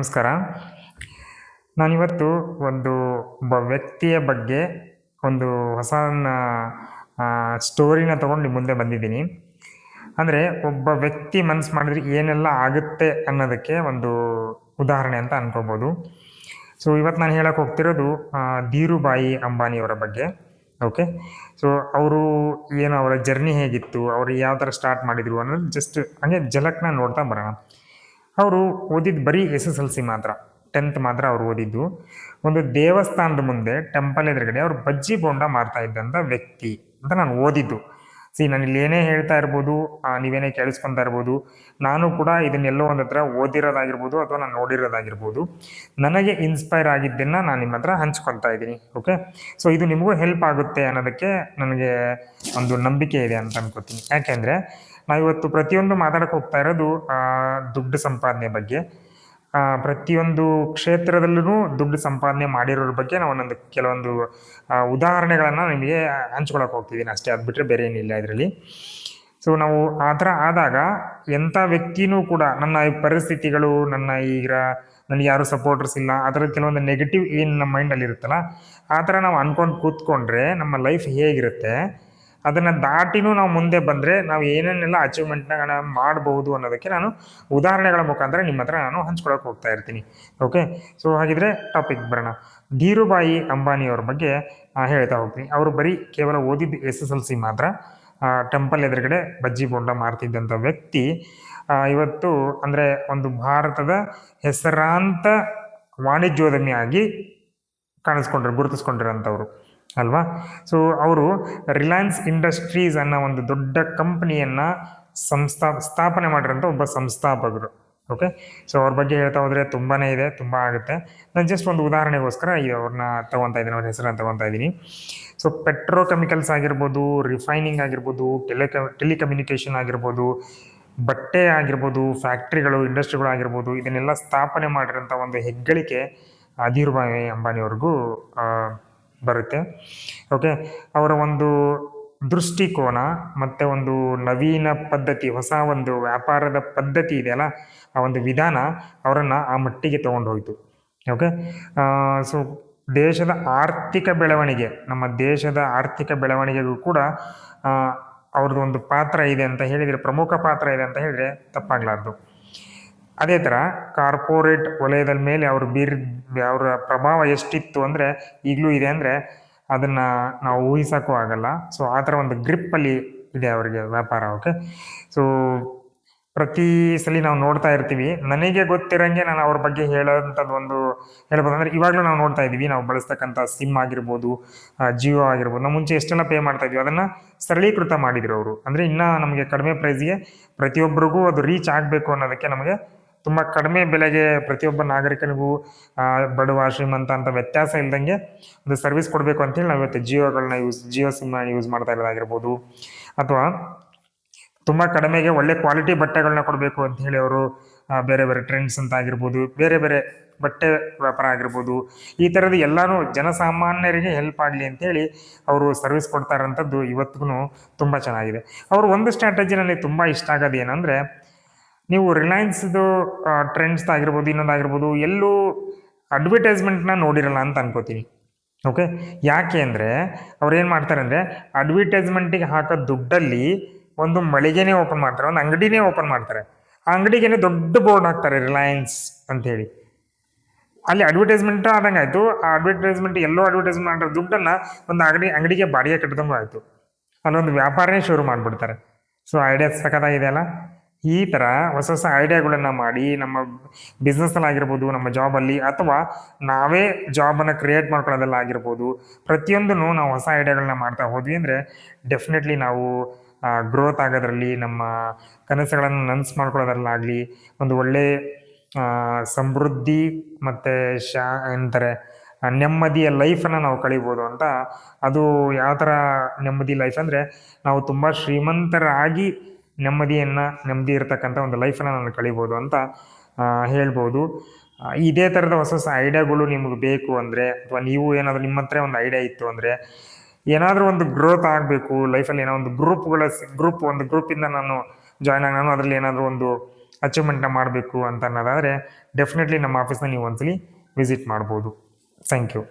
ನಮಸ್ಕಾರ. ನಾನಿವತ್ತು ಒಂದು ಒಬ್ಬ ವ್ಯಕ್ತಿಯ ಬಗ್ಗೆ ಒಂದು ಹೊಸ ಸ್ಟೋರಿನ ತೊಗೊಂಡು ಮುಂದೆ ಬಂದಿದ್ದೀನಿ. ಅಂದರೆ ಒಬ್ಬ ವ್ಯಕ್ತಿ ಮನಸ್ಸು ಮಾಡಿದ್ರೆ ಏನೆಲ್ಲ ಆಗುತ್ತೆ ಅನ್ನೋದಕ್ಕೆ ಒಂದು ಉದಾಹರಣೆ ಅಂತ ಅನ್ಕೋಬೋದು. ಸೊ ಇವತ್ತು ನಾನು ಹೇಳಕ್ಕೆ ಹೋಗ್ತಿರೋದು ಧೀರುಬಾಯಿ ಅಂಬಾನಿಯವರ ಬಗ್ಗೆ. ಓಕೆ ಸೊ ಅವರು ಏನು, ಅವರ ಜರ್ನಿ ಹೇಗಿತ್ತು, ಅವರು ಯಾವ ಥರ ಸ್ಟಾರ್ಟ್ ಮಾಡಿದರು ಅನ್ನೋದು ಜಸ್ಟ್ ಹಂಗೆ ಜಲಕ್ನ ನೋಡ್ತಾ ಬರೋಣ. ಅವರು ಓದಿದ್ದು ಬರೀ ಎಸ್ ಎಸ್ ಎಲ್ ಸಿ ಮಾತ್ರ ಟೆಂತ್ ಮಾತ್ರ ಅವ್ರು ಓದಿದ್ದು. ಒಂದು ದೇವಸ್ಥಾನದ ಮುಂದೆ ಟೆಂಪಲ್ ಎದುರುಗಡೆ ಅವ್ರು ಬಜ್ಜಿ ಬೋಂಡ ಮಾರ್ತಾ ಇದ್ದಂಥ ವ್ಯಕ್ತಿ ಅಂತ ನಾನು ಓದಿದ್ದು. ಸಿ ನಾನು ಇಲ್ಲಿ ಏನೇ ಹೇಳ್ತಾ ಇರ್ಬೋದು ನೀವೇನೇ ಕೇಳಿಸ್ಕೊತಾ ಇರ್ಬೋದು, ನಾನು ಕೂಡ ಇದನ್ನೆಲ್ಲೋ ಒಂದು ಹತ್ರ ಓದಿರೋದಾಗಿರ್ಬೋದು ಅಥವಾ ನಾನು ನೋಡಿರೋದಾಗಿರ್ಬೋದು, ನನಗೆ ಇನ್ಸ್ಪೈರ್ ಆಗಿದ್ದನ್ನು ನಾನು ನಿಮ್ಮ ಹತ್ರ ಹಂಚ್ಕೊತಾ ಇದ್ದೀನಿ ಓಕೆ ಸೊ ಇದು ನಿಮಗೂ ಹೆಲ್ಪ್ ಆಗುತ್ತೆ ಅನ್ನೋದಕ್ಕೆ ನನಗೆ ಒಂದು ನಂಬಿಕೆ ಇದೆ ಅಂತ ಅನ್ಕೋತೀನಿ. ಯಾಕೆಂದರೆ ನಾವಿವತ್ತು ಪ್ರತಿಯೊಂದು ಮಾತಾಡಕ್ಕೆ ಹೋಗ್ತಾ ಇರೋದು ದುಡ್ಡು ಸಂಪಾದನೆ ಬಗ್ಗೆ. ಪ್ರತಿಯೊಂದು ಕ್ಷೇತ್ರದಲ್ಲೂ ದುಡ್ಡು ಸಂಪಾದನೆ ಮಾಡಿರೋರ ಬಗ್ಗೆ ನಾವು ಒಂದೊಂದು ಕೆಲವೊಂದು ಉದಾಹರಣೆಗಳನ್ನು ನಿಮಗೆ ಹಂಚ್ಕೊಳಕ್ಕೆ ಹೋಗ್ತಿದ್ದೀನಿ ಅಷ್ಟೇ. ಅದು ಬಿಟ್ಟರೆ ಬೇರೆ ಏನಿಲ್ಲ ಇದರಲ್ಲಿ. ಸೊ ನಾವು ಆ ಥರ ಆದಾಗ ಎಂಥ ವ್ಯಕ್ತಿನೂ ಕೂಡ ನನ್ನ ಈ ಪರಿಸ್ಥಿತಿಗಳು, ನನ್ನ ಈಗ ನನಗೆ ಯಾರು ಸಪೋರ್ಟರ್ಸ್ ಇಲ್ಲ, ಆ ಥರದ ಕೆಲವೊಂದು ನೆಗೆಟಿವ್ ಏನು ನಮ್ಮ ಮೈಂಡಲ್ಲಿ ಇರುತ್ತಲ್ಲ, ಆ ಥರ ನಾವು ಅಂದ್ಕೊಂಡು ಕೂತ್ಕೊಂಡ್ರೆ ನಮ್ಮ ಲೈಫ್ ಹೇಗಿರುತ್ತೆ? ಅದನ್ನು ದಾಟಿನೂ ನಾವು ಮುಂದೆ ಬಂದರೆ ನಾವು ಏನೇನೆಲ್ಲ ಅಚೀವ್ಮೆಂಟ್ನ ಮಾಡ್ಬೋದು ಅನ್ನೋದಕ್ಕೆ ನಾನು ಉದಾಹರಣೆಗಳ ಮುಖಾಂತರ ನಿಮ್ಮ ಹತ್ರ ನಾನು ಹಂಚ್ಕೊಳಕ್ಕೆ ಹೋಗ್ತಾ ಇರ್ತೀನಿ. ಓಕೆ ಸೊ ಹಾಗಿದ್ರೆ ಟಾಪಿಕ್ ಬರೋಣ. ಧೀರುಭಾಯಿ ಅಂಬಾನಿಯವ್ರ ಬಗ್ಗೆ ಹೇಳ್ತಾ ಹೋಗ್ತೀನಿ. ಅವರು ಬರೀ ಕೇವಲ ಓದಿದ್ದು ಎಸ್ ಎಸ್ ಎಲ್ ಸಿ ಮಾತ್ರ. ಟೆಂಪಲ್ ಎದುರುಗಡೆ ಬಜ್ಜಿ ಬೋಂಡ ಮಾರ್ತಿದ್ದಂಥ ವ್ಯಕ್ತಿ ಇವತ್ತು ಅಂದರೆ ಒಂದು ಭಾರತದ ಹೆಸರಾಂತ ವಾಣಿಜ್ಯೋದ್ಯಮಿಯಾಗಿ ಕಾಣಿಸ್ಕೊಂಡ್ರು, ಗುರುತಿಸ್ಕೊಂಡಿರೋಂಥವ್ರು. ಅಲ್ವಾ? ಸೊ ಅವರು ರಿಲಯನ್ಸ್ ಇಂಡಸ್ಟ್ರೀಸ್ ಅನ್ನೋ ಒಂದು ದೊಡ್ಡ ಕಂಪ್ನಿಯನ್ನು ಸಂಸ್ಥಾ ಸ್ಥಾಪನೆ ಮಾಡಿರೋಂಥ ಒಬ್ಬ ಸಂಸ್ಥಾಪಕರು. ಓಕೆ ಸೊ ಅವ್ರ ಬಗ್ಗೆ ಹೇಳ್ತಾ ಹೋದರೆ ತುಂಬಾ ಇದೆ ತುಂಬ ಆಗುತ್ತೆ. ನಾನು ಜಸ್ಟ್ ಒಂದು ಉದಾಹರಣೆಗೋಸ್ಕರ ಅವ್ರನ್ನ ತಗೊತಾ ಇದ್ದೀನಿ ಅವ್ರ ಹೆಸರನ್ನು ತೊಗೊತಾ ಇದ್ದೀನಿ. ಸೊ ಪೆಟ್ರೋಕೆಮಿಕಲ್ಸ್ ಆಗಿರ್ಬೋದು ರಿಫೈನಿಂಗ್ ಆಗಿರ್ಬೋದು ಟೆಲಿಕ ಟೆಲಿಕಮ್ಯುನಿಕೇಷನ್ ಆಗಿರ್ಬೋದು ಬಟ್ಟೆ ಆಗಿರ್ಬೋದು ಫ್ಯಾಕ್ಟ್ರಿಗಳು ಇಂಡಸ್ಟ್ರಿಗಳು ಆಗಿರ್ಬೋದು ಇದನ್ನೆಲ್ಲ ಸ್ಥಾಪನೆ ಮಾಡಿರೋಂಥ ಒಂದು ಹೆಗ್ಗಳಿಕೆ ಆ, ಧೀರುಭಾಯಿ ಅಂಬಾನಿಯವ್ರಿಗೂ ಬರುತ್ತೆ. ಓಕೆ ಅವರ ಒಂದು ದೃಷ್ಟಿಕೋನ ಮತ್ತು ಒಂದು ನವೀನ ಪದ್ಧತಿ, ಹೊಸ ಒಂದು ವ್ಯಾಪಾರದ ಪದ್ಧತಿ ಇದೆಯಲ್ಲ, ಆ ಒಂದು ವಿಧಾನ ಅವರನ್ನು ಆ ಮಟ್ಟಿಗೆ ಹೋಯಿತು ಓಕೆ ಸೊ ದೇಶದ ಆರ್ಥಿಕ ಬೆಳವಣಿಗೆ, ನಮ್ಮ ದೇಶದ ಆರ್ಥಿಕ ಬೆಳವಣಿಗೆಗೂ ಕೂಡ ಅವ್ರದ್ದು ಒಂದು ಪಾತ್ರ ಇದೆ ಅಂತ ಹೇಳಿದರೆ, ಪ್ರಮುಖ ಪಾತ್ರ ಇದೆ ಅಂತ ಹೇಳಿದರೆ ತಪ್ಪಾಗಲಾರ್ದು. ಅದೇ ಥರ ಕಾರ್ಪೊರೇಟ್ ವಲಯದ ಮೇಲೆ ಅವ್ರು ಬೀರ್, ಅವರ ಪ್ರಭಾವ ಎಷ್ಟಿತ್ತು ಅಂದರೆ ಈಗಲೂ ಇದೆ ಅಂದರೆ ಅದನ್ನು ನಾವು ಊಹಿಸೋಕ್ಕೂ ಆಗಲ್ಲ. ಸೊ ಆ ಥರ ಒಂದು ಗ್ರಿಪ್ಪಲ್ಲಿ ಇದೆ ಅವರಿಗೆ ವ್ಯಾಪಾರ ಓಕೆ ಸೊ ಪ್ರತಿ ಸಲ ನಾವು ನೋಡ್ತಾ ಇರ್ತೀವಿ. ನನಗೆ ಗೊತ್ತಿರೋಂಗೆ ನಾನು ಅವ್ರ ಬಗ್ಗೆ ಹೇಳೋಂಥದ್ದು ಒಂದು ಹೇಳ್ಬೋದು ಅಂದರೆ ಇವಾಗಲೂ ನಾವು ನೋಡ್ತಾ ಇದ್ದೀವಿ. ನಾವು ಬಳಸ್ತಕ್ಕಂಥ ಸಿಮ್ ಆಗಿರ್ಬೋದು ಜಿಯೋ ಆಗಿರ್ಬೋದು. ನಾವು ಮುಂಚೆ ಎಷ್ಟೆಲ್ಲ ಪೇ ಮಾಡ್ತಾ ಇದ್ವಿ, ಅದನ್ನು ಸರಳೀಕೃತ ಮಾಡಿದ್ರು ಅವರು. ಅಂದರೆ ಇನ್ನೂ ನಮಗೆ ಕಡಿಮೆ ಪ್ರೈಸ್ಗೆ ಪ್ರತಿಯೊಬ್ಬರಿಗೂ ಅದು ರೀಚ್ ಆಗಬೇಕು ಅನ್ನೋದಕ್ಕೆ ನಮಗೆ ತುಂಬ ಕಡಿಮೆ ಬೆಲೆಗೆ ಪ್ರತಿಯೊಬ್ಬ ನಾಗರಿಕನಿಗೂ ಬಡವ, ಶ್ರೀಮಂತ ಅಂತ ವ್ಯತ್ಯಾಸ ಇಲ್ದಂಗೆ ಒಂದು ಸರ್ವಿಸ್ ಕೊಡಬೇಕು ಅಂತೇಳಿ ನಾವು ಇವತ್ತು ಜಿಯೋಗಳನ್ನ ಯೂಸ್ ಜಿಯೋ ಸಿಮ್ನ ಯೂಸ್ ಮಾಡ್ತಾ ಇರೋದಾಗಿರ್ಬೋದು. ಅಥವಾ ತುಂಬ ಕಡಿಮೆಗೆ ಒಳ್ಳೆ ಕ್ವಾಲಿಟಿ ಬಟ್ಟೆಗಳನ್ನ ಕೊಡಬೇಕು ಅಂತ ಹೇಳಿ ಅವರು ಬೇರೆ ಬೇರೆ ಟ್ರೆಂಡ್ಸ್ ಅಂತ ಆಗಿರ್ಬೋದು, ಬೇರೆ ಬೇರೆ ಬಟ್ಟೆ ವ್ಯಾಪಾರ ಆಗಿರ್ಬೋದು. ಈ ಥರದ ಎಲ್ಲಾನು ಜನಸಾಮಾನ್ಯರಿಗೆ ಹೆಲ್ಪ್ ಆಗಲಿ ಅಂತೇಳಿ ಅವರು ಸರ್ವಿಸ್ ಕೊಡ್ತಾರಂಥದ್ದು ಇವತ್ತಿಗೂ ತುಂಬ ಚೆನ್ನಾಗಿದೆ. ಅವರು ಒಂದು ಸ್ಟ್ರಾಟಜಿನಲ್ಲಿ ತುಂಬ ಇಷ್ಟ ಆಗೋದು ಏನಂದರೆ ನೀವು ರಿಲಯನ್ಸ್ದು ಟ್ರೆಂಡ್ಸ್ ಆಗಿರ್ಬೋದು ಇನ್ನೊಂದಾಗಿರ್ಬೋದು ಎಲ್ಲೂ ಅಡ್ವರ್ಟೈಸ್ಮೆಂಟ್ನ ನೋಡಿರಲ್ಲ ಅಂತ ಅನ್ಕೋತೀನಿ. ಓಕೆ ಯಾಕೆ ಅಂದರೆ, ಅವ್ರು ಏನು ಮಾಡ್ತಾರೆ ಅಂದರೆ ಅಡ್ವರ್ಟೈಸ್ಮೆಂಟಿಗೆ ಹಾಕೋ ದುಡ್ಡಲ್ಲಿ ಒಂದು ಮಳಿಗೆನೇ ಓಪನ್ ಮಾಡ್ತಾರೆ, ಒಂದು ಅಂಗಡಿನೇ ಓಪನ್ ಮಾಡ್ತಾರೆ. ಆ ಅಂಗಡಿಗೇನೆ ದೊಡ್ಡ ಬೋರ್ಡ್ ಹಾಕ್ತಾರೆ ರಿಲಯನ್ಸ್ ಅಂತೇಳಿ ಅಲ್ಲಿ ಅಡ್ವರ್ಟೈಸ್ಮೆಂಟ್ ಆದಂಗೆ ಆಯಿತು, ಆ ಅಡ್ವರ್ಟೈಸ್ಮೆಂಟ್ ಎಲ್ಲೋ ಅಡ್ವರ್ಟೈಸ್ಮೆಂಟ್ ಮಾಡಿರೋ ದುಡ್ಡನ್ನು ಒಂದು ಅಂಗಡಿ, ಅಂಗಡಿಗೆ ಬಾಡಿಗೆ ಕಟ್ಟಿದಂಗೂ ಆಯಿತು. ಅಲ್ಲೊಂದು ವ್ಯಾಪಾರನೇ ಶುರು ಮಾಡಿಬಿಡ್ತಾರೆ. ಸೊ ಐಡಿಯಾ ಸಖತ್ತಾಗಿದೆ ಅಲ್ಲ? ಈ ಥರ ಹೊಸ ಹೊಸ ಐಡಿಯಾಗಳನ್ನು ಮಾಡಿ ನಮ್ಮ ಬಿಸ್ನೆಸ್ನಲ್ಲಿ ಆಗಿರ್ಬೋದು ನಮ್ಮ ಜಾಬಲ್ಲಿ ಅಥವಾ ನಾವೇ ಜಾಬನ್ನು ಕ್ರಿಯೇಟ್ ಮಾಡ್ಕೊಳ್ಳೋದೆಲ್ಲ ಆಗಿರ್ಬೋದು, ಪ್ರತಿಯೊಂದನ್ನು ನಾವು ಹೊಸ ಐಡಿಯಾಗಳನ್ನ ಮಾಡ್ತಾ ಹೋದ್ವಿ ಅಂದರೆ ಡೆಫಿನೆಟ್ಲಿ ನಾವು ಗ್ರೋತ್ ಆಗೋದ್ರಲ್ಲಿ, ನಮ್ಮ ಕನಸುಗಳನ್ನು ನನಸು ಮಾಡ್ಕೊಳ್ಳೋದ್ರಲ್ಲಾಗಲಿ, ಒಂದು ಒಳ್ಳೆ ಸಮೃದ್ಧಿ ಮತ್ತು ಶಾ, ಎಂತಾರೆ ನೆಮ್ಮದಿಯ ಲೈಫನ್ನು ನಾವು ಕಳಿಬೋದು ಅಂತ, ಅದು ಯಾವ ಥರ ನೆಮ್ಮದಿ ಲೈಫ್ ಅಂದರೆ ನಾವು ತುಂಬ ಶ್ರೀಮಂತರಾಗಿ ನೆಮ್ಮದಿಯನ್ನು, ನೆಮ್ಮದಿ ಇರತಕ್ಕಂಥ ಒಂದು ಲೈಫನ್ನು ನಾನು ಕಳಿಬೋದು ಅಂತ ಹೇಳ್ಬೋದು. ಇದೇ ಥರದ ಹೊಸ ಹೊಸ ಐಡಿಯಾಗಳು ನಿಮಗೆ ಬೇಕು ಅಂದರೆ, ಅಥವಾ ನೀವು ಏನಾದರೂ ನಿಮ್ಮ ಹತ್ರ ಒಂದು ಐಡಿಯಾ ಇತ್ತು ಅಂದರೆ, ಏನಾದರೂ ಒಂದು ಗ್ರೋತ್ ಆಗಬೇಕು ಲೈಫಲ್ಲಿ ಏನೋ ಒಂದು ಗ್ರೂಪ್ಗಳ ಗ್ರೂಪ್ ಒಂದು ಗ್ರೂಪಿಂದ ನಾನು ಜಾಯ್ನ್ ಆಗಿ ನಾನು ಅದರಲ್ಲಿ ಏನಾದರೂ ಒಂದು ಅಚೀವ್ಮೆಂಟ್ನ ಮಾಡಬೇಕು ಅಂತ ಅನ್ನೋದಾದರೆ ಡೆಫಿನೆಟ್ಲಿ ನಮ್ಮ ಆಫೀಸ್ನ ನೀವು ಒಂದ್ಸಲಿ ವಿಸಿಟ್ ಮಾಡ್ಬೋದು. Thank you